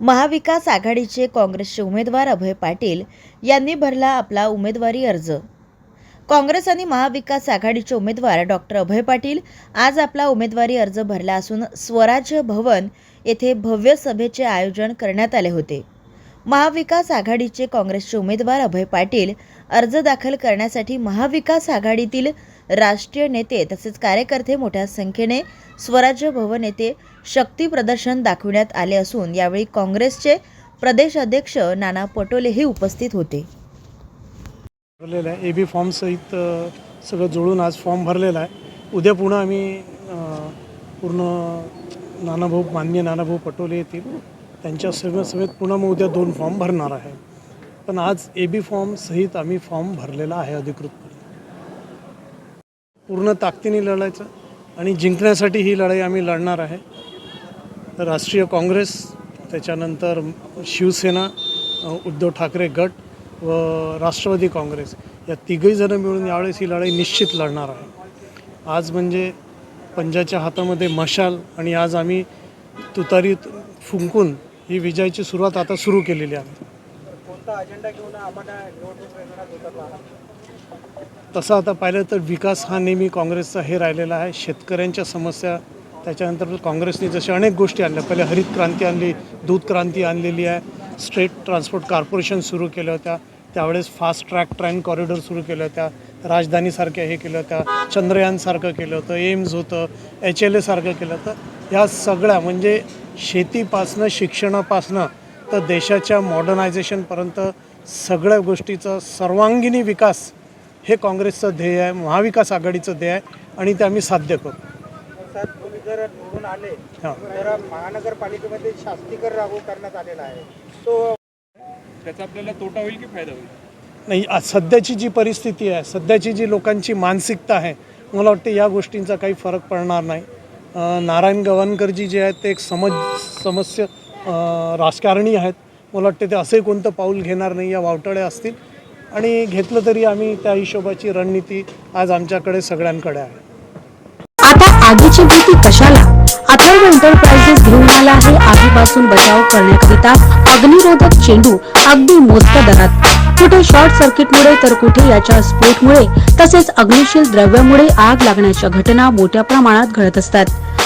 महाविकास आघाडीचे काँग्रेसचे उमेदवार अभय पाटील यांनी भरला आपला उमेदवारी अर्ज. काँग्रेस आणि महाविकास आघाडीचे उमेदवार डॉक्टर अभय पाटील आज आपला उमेदवारी अर्ज भरला असून स्वराज्य भवन येथे भव्य सभेचे आयोजन करण्यात आले होते. महाविकास आघाडीचे काँग्रेसचे उमेदवार अभय पाटील अर्ज दाखल करण्यासाठी महाविकास आघाडीतील राष्ट्रीय नेते तसेच कार्यकर्ते मोठ्या संख्येने स्वराज्य भवन येथे शक्ती प्रदर्शन दाखविण्यात आले असून यावेळी काँग्रेसचे प्रदेश अध्यक्ष नाना पटोलेही उपस्थित होते. आहे. ए बी फॉर्मसहित सगळं जोडून आज फॉर्म भरलेला आहे. उद्या पुन्हा आम्ही पूर्ण नानाभाऊ माननीय नानाभाऊ पटोले येतील. त्यांच्या सगळं समेत पुन्हा मग उद्या दोन फॉर्म भरणार आहे. पण आज ए बी फॉर्म सहित आम्ही फॉर्म भरलेला आहे अधिकृतपणे. पूर्ण ताकदीने लढायचं आणि जिंकण्यासाठी ही लढाई आम्ही लढणार आहे. राष्ट्रीय काँग्रेस त्याच्यानंतर शिवसेना उद्धव ठाकरे गट व राष्ट्रवादी काँग्रेस या तिघही जणं मिळून यावेळेस ही लढाई निश्चित लढणार आहे. आज म्हणजे पंजाच्या हातामध्ये मशाल आणि आज आम्ही तुतारीत फुंकून ही विजयाची सुरुवात आता सुरू केलेली आहे. तसं आता पाहिलं तर विकास हा नेहमी काँग्रेसचा हे राहिलेला आहे. शेतकऱ्यांच्या समस्या त्याच्यानंतर काँग्रेसने जशा अनेक गोष्टी आणल्या. पहिले हरित क्रांती आणली दूध क्रांती आणलेली आहे. स्टेट ट्रान्सपोर्ट कॉर्पोरेशन सुरू केल्या होत्या. त्यावेळेस फास्ट ट्रॅक ट्रेन कॉरिडॉर सुरू केल्या होत्या. राजधानीसारख्या हे केलं होत्या. चंद्रयानसारखं केलं होतं. एम्स होतं. एच एल एसारखं केलं होतं. ह्या सगळ्या म्हणजे शेतीपासनं शिक्षणापासनं तर देशाच्या मॉडर्नायझेशनपर्यंत सगळ्या गोष्टीचा सर्वांगिनी विकास हे काँग्रेसचं ध्येय आहे महाविकास आघाडीचं ध्येय आहे आणि ते आम्ही साध्य करू. साहेब तुम्ही जर निवडून आले तर महानगरपालिकेमध्ये शास्तीकर लागू करण्यात आलेला आहे. तो त्याचा आपल्याला तोटा होईल की फायदा होईल? नाही सध्याची जी परिस्थिती आहे सध्याची जी लोकांची मानसिकता आहे मला वाटते या गोष्टींचा काही फरक पडणार नाही. नारायण गवानकरजी जे आहेत ते एक समज समस्या अं, राजकारणी आहेत. मला वाटते ते असे कोणतं पाऊल घेणार नाही या वावटळे असतील. आणि घेतलं तरी आम्ही त्या हिशोबाची रणनीती आज आमच्याकडे सगळ्यांकडे आहे. आता आगीची भीती कशाला? अथर्व एंटरप्राइजेस घेऊन आला आहे आगीपासून बचाव करण्याकरिता अग्निरोधक चेंडू अगदी मोजक्या दरात. कुठे शॉर्ट सर्किटमुळे तर कुठे याच्या स्फोटमुळे तसेच अग्निशील द्रव्यामुळे आग लागण्याच्या घटना मोठ्या प्रमाणात घडत असतात.